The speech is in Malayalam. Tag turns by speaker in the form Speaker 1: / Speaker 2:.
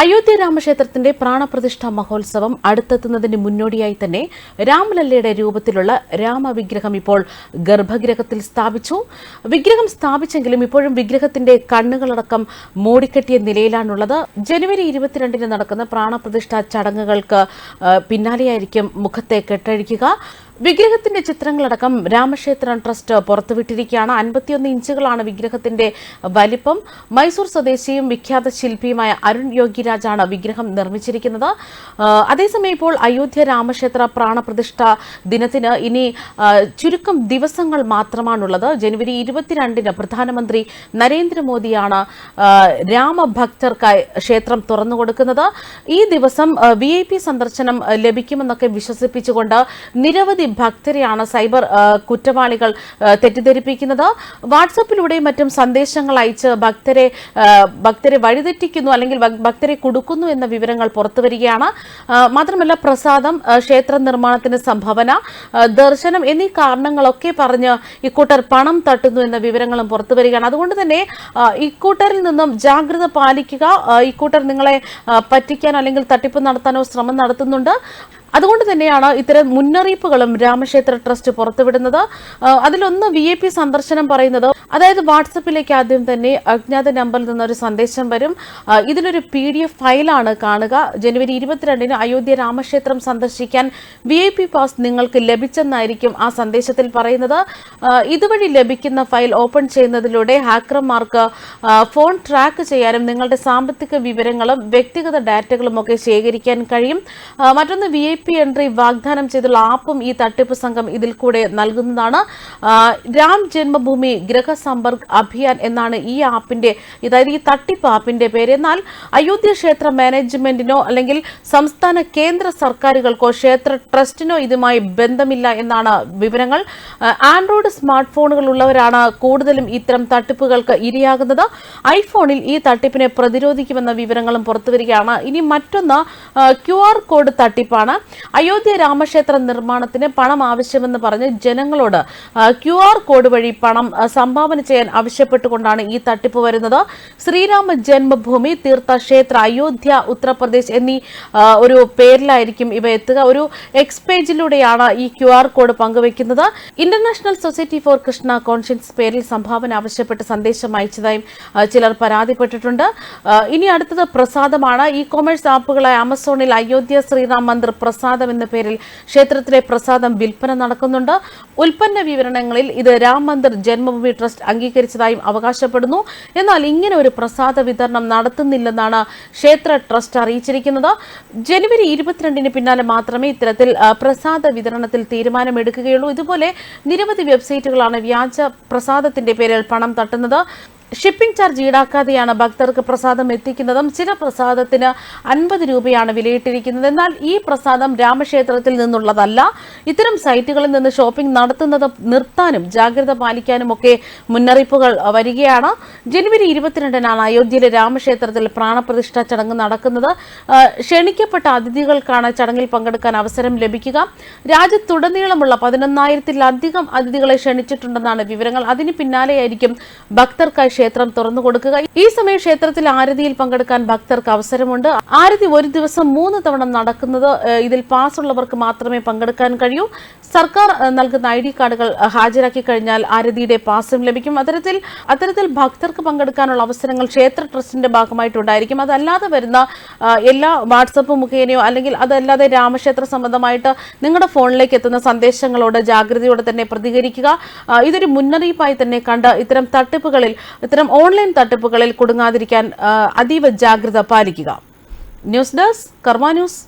Speaker 1: അയോധ്യ രാമക്ഷേത്രത്തിന്റെ പ്രാണപ്രതിഷ്ഠാ മഹോത്സവം അടുത്തെത്തുന്നതിന് മുന്നോടിയായി തന്നെ രാമലല്ലയുടെ രൂപത്തിലുള്ള രാമവിഗ്രഹം ഇപ്പോൾ ഗർഭഗൃഹത്തിൽ സ്ഥാപിച്ചു. വിഗ്രഹം സ്ഥാപിച്ചെങ്കിലും ഇപ്പോഴും വിഗ്രഹത്തിന്റെ കണ്ണുകളടക്കം മൂടിക്കെട്ടിയ നിലയിലാണുള്ളത്. ജനുവരി ഇരുപത്തിരണ്ടിന് നടക്കുന്ന പ്രാണപ്രതിഷ്ഠാ ചടങ്ങുകൾക്ക് പിന്നാലെയായിരിക്കും മുഖത്തെ കെട്ടഴിക്കുക. വിഗ്രഹത്തിന്റെ ചിത്രങ്ങളടക്കം രാമക്ഷേത്ര ട്രസ്റ്റ് പുറത്തുവിട്ടിരിക്കുകയാണ്. അൻപത്തിയൊന്ന് ഇഞ്ചുകളാണ് വിഗ്രഹത്തിന്റെ വലിപ്പം. മൈസൂർ സ്വദേശിയും വിഖ്യാത ശില്പിയുമായ അരുൺ യോഗിരാജാണ് വിഗ്രഹം നിർമ്മിച്ചിരിക്കുന്നത്. അതേസമയം ഇപ്പോൾ അയോധ്യ രാമക്ഷേത്ര പ്രാണപ്രതിഷ്ഠ ദിനത്തിന് ഇനി ചുരുക്കം ദിവസങ്ങൾ മാത്രമാണുള്ളത്. ജനുവരി ഇരുപത്തിരണ്ടിന് പ്രധാനമന്ത്രി നരേന്ദ്രമോദിയാണ് രാമഭക്തർക്കായി ക്ഷേത്രം തുറന്നുകൊടുക്കുന്നത്. ഈ ദിവസം വി സന്ദർശനം ലഭിക്കുമെന്നൊക്കെ വിശ്വസിപ്പിച്ചുകൊണ്ട് നിരവധി ഭക്തരെയാണ് സൈബർ കുറ്റവാളികൾ തെറ്റിദ്ധരിപ്പിക്കുന്നത്. വാട്സപ്പിലൂടെയും മറ്റും സന്ദേശങ്ങൾ അയച്ച് ഭക്തരെ ഭക്തരെ വഴിതെറ്റിക്കുന്നു അല്ലെങ്കിൽ ഭക്തരെ കൊടുക്കുന്നു എന്ന വിവരങ്ങൾ പുറത്തുവരികയാണ് മാത്രമല്ല പ്രസാദം ക്ഷേത്ര നിർമ്മാണത്തിന് സംഭാവന ദർശനം എന്നീ കാരണങ്ങളൊക്കെ പറഞ്ഞ് ഇക്കൂട്ടർ പണം തട്ടുന്നു എന്ന വിവരങ്ങളും പുറത്തുവരികയാണ് അതുകൊണ്ട് തന്നെ ഇക്കൂട്ടറിൽ നിന്നും ജാഗ്രത പാലിക്കുക ഇക്കൂട്ടർ നിങ്ങളെ പറ്റിക്കാനോ അല്ലെങ്കിൽ തട്ടിപ്പ് നടത്താനോ ശ്രമം നടത്തുന്നുണ്ട്. അതുകൊണ്ട് തന്നെയാണ് ഇത്തരം മുന്നറിയിപ്പുകളും രാമക്ഷേത്ര ട്രസ്റ്റ് പുറത്തുവിടുന്നത്. അതിലൊന്ന് വി എ പി സന്ദർശനം പറയുന്നത് അതായത് വാട്സപ്പിലേക്ക് ആദ്യം തന്നെ അജ്ഞാത നമ്പറിൽ നിന്നൊരു സന്ദേശം വരും. ഇതിലൊരു പി ഡി എഫ് ഫയലാണ് കാണുക. ജനുവരി ഇരുപത്തിരണ്ടിന് അയോധ്യ രാമക്ഷേത്രം സന്ദർശിക്കാൻ വി ഐ പി പാസ് നിങ്ങൾക്ക് ലഭിച്ചെന്നായിരിക്കും ആ സന്ദേശത്തിൽ പറയുന്നത്. ഇതുവഴി ലഭിക്കുന്ന ഫയൽ ഓപ്പൺ ചെയ്യുന്നതിലൂടെ ഹാക്കർമാർക്ക് ഫോൺ ട്രാക്ക് ചെയ്യാനും നിങ്ങളുടെ സാമ്പത്തിക വിവരങ്ങളും വ്യക്തിഗത ഡാറ്റകളും ഒക്കെ ശേഖരിക്കാൻ കഴിയും. മറ്റൊന്ന് വി ഐ പി എൻട്രി വാഗ്ദാനം ചെയ്തുള്ള ആപ്പും ഈ തട്ടിപ്പ് സംഘം ഇതിൽ കൂടെ നൽകുന്നതാണ്. രാം ജന്മഭൂമി ഗ്രഹസമ്പർക്ക് അഭിയാൻ എന്നാണ് ഈ ആപ്പിന്റെ അതായത് ഈ തട്ടിപ്പ് ആപ്പിന്റെ പേര്. എന്നാൽ അയോധ്യ ക്ഷേത്ര മാനേജ്മെന്റിനോ അല്ലെങ്കിൽ സംസ്ഥാന കേന്ദ്ര സർക്കാരുകൾക്കോ ക്ഷേത്ര ട്രസ്റ്റിനോ ഇതുമായി ബന്ധമില്ല എന്നാണ് വിവരങ്ങൾ. ആൻഡ്രോയിഡ് സ്മാർട്ട് ഫോണുകൾ ഉള്ളവരാണ് കൂടുതലും ഇത്തരം തട്ടിപ്പുകൾക്ക് ഇരയാകുന്നത്. ഐഫോണിൽ ഈ തട്ടിപ്പിനെ പ്രതിരോധിക്കുമെന്ന വിവരങ്ങളും പുറത്തുവരികയാണ്. ഇനി മറ്റൊന്ന് ക്യു ആർ കോഡ് തട്ടിപ്പാണ്. അയോധ്യ രാമക്ഷേത്ര നിർമ്മാണത്തിന് പണം ആവശ്യമെന്ന് പറഞ്ഞ് ജനങ്ങളോട് ക്യു ആർ കോഡ് വഴി പണം സംഭാവന ചെയ്യാൻ ആവശ്യപ്പെട്ടുകൊണ്ടാണ് ഈ തട്ടിപ്പ് വരുന്നത്. ശ്രീരാമ ജന്മഭൂമി തീർത്ഥ ക്ഷേത്ര അയോധ്യ ഉത്തർപ്രദേശ് എന്നീ ഒരു പേരിലായിരിക്കും ഇവ എത്തുക. ഒരു എക്സ് പേജിലൂടെയാണ് ഈ ക്യു ആർ കോഡ് പങ്കുവയ്ക്കുന്നത്. International society for Krishna consciousness പേരിൽ സംഭാവന ആവശ്യപ്പെട്ട് സന്ദേശം അയച്ചതായും ചിലർ പരാതിപ്പെട്ടിട്ടുണ്ട്. ഇനി അടുത്തത് പ്രസാദമാണ്. ഇ കൊമേഴ്സ് ആപ്പുകളായ ആമസോണിൽ അയോധ്യ ശ്രീറാം മന്ദിർ എന്ന പേരിൽ ക്ഷേത്രത്തിലെ പ്രസാദം വിൽപ്പന നടക്കുന്നുണ്ട്. ഉൽപ്പന്ന വിവരണങ്ങളിൽ ഇത് രാം മന്ദിർ ജന്മഭൂമി ട്രസ്റ്റ് അംഗീകരിച്ചതായും അവകാശപ്പെടുന്നു. എന്നാൽ ഇങ്ങനെ ഒരു പ്രസാദ വിതരണം നടത്തുന്നില്ലെന്നാണ് ക്ഷേത്ര ട്രസ്റ്റ് അറിയിച്ചിരിക്കുന്നത്. ജനുവരി ഇരുപത്തിരണ്ടിന് പിന്നാലെ മാത്രമേ ഇത്തരത്തിൽ പ്രസാദ വിതരണത്തിൽ തീരുമാനമെടുക്കുകയുള്ളൂ. ഇതുപോലെ നിരവധി വെബ്സൈറ്റുകളാണ് വ്യാജ പ്രസാദത്തിന്റെ പേരിൽ പണം തട്ടുന്നത്. ഷിപ്പിംഗ് ചാർജ് ഈടാക്കാതെയാണ് ഭക്തർക്ക് പ്രസാദം എത്തിക്കുന്നതും ചില പ്രസാദത്തിന് അൻപത് രൂപയാണ് വിലയിട്ടിരിക്കുന്നത്. എന്നാൽ ഈ പ്രസാദം രാമക്ഷേത്രത്തിൽ നിന്നുള്ളതല്ല. ഇത്തരം സൈറ്റുകളിൽ നിന്ന് ഷോപ്പിംഗ് നടത്തുന്നത് നിർത്താനും ജാഗ്രത പാലിക്കാനും ഒക്കെ മുന്നറിയിപ്പുകൾ വരികയാണ്. ജനുവരി ഇരുപത്തിരണ്ടിനാണ് അയോധ്യയിലെ രാമക്ഷേത്രത്തിൽ പ്രാണപ്രതിഷ്ഠ ചടങ്ങ് നടക്കുന്നത്. ക്ഷണിക്കപ്പെട്ട അതിഥികൾക്കാണ് ചടങ്ങിൽ പങ്കെടുക്കാൻ അവസരം ലഭിക്കുക. രാജ്യത്തുടനീളമുള്ള പതിനൊന്നായിരത്തിലധികം അതിഥികളെ ക്ഷണിച്ചിട്ടുണ്ടെന്നാണ് വിവരങ്ങൾ. അതിന് പിന്നാലെയായിരിക്കും ഭക്തർക്കായി ക്ഷേത്രം തുറന്നു കൊടുക്കുക. ഈ സമയം ക്ഷേത്രത്തിൽ ആരതിയിൽ പങ്കെടുക്കാൻ ഭക്തർക്ക് അവസരമുണ്ട്. ആരതി ഒരു ദിവസം മൂന്ന് തവണ നടക്കുന്നത് ഇതിൽ പാസ് ഉള്ളവർക്ക് മാത്രമേ പങ്കെടുക്കാൻ കഴിയൂ. സർക്കാർ നൽകുന്ന ഐ ഡി കാർഡുകൾ ഹാജരാക്കി കഴിഞ്ഞാൽ ആരതിയുടെ പാസും ലഭിക്കും. അത്തരത്തിൽ അത്തരത്തിൽ ഭക്തർക്ക് പങ്കെടുക്കാനുള്ള അവസരങ്ങൾ ക്ഷേത്ര ട്രസ്റ്റിന്റെ ഭാഗമായിട്ടുണ്ടായിരിക്കും അതല്ലാതെ വരുന്ന എല്ലാ വാട്സപ്പ് മുഖേനയോ അല്ലെങ്കിൽ അതല്ലാതെ രാമക്ഷേത്ര സംബന്ധമായിട്ട് നിങ്ങളുടെ ഫോണിലേക്ക് എത്തുന്ന സന്ദേശങ്ങളോട് ജാഗ്രതയോടെ തന്നെ പ്രതികരിക്കുക. ഇതൊരു മുന്നറിയിപ്പായി തന്നെ കണ്ട് ഇത്തരം തട്ടിപ്പുകളിൽ ഇത്തരം ഓൺലൈൻ തട്ടിപ്പുകളിൽ കുടുങ്ങാതിരിക്കാൻ അതീവ ജാഗ്രത പാലിക്കുക. News desk Karma news.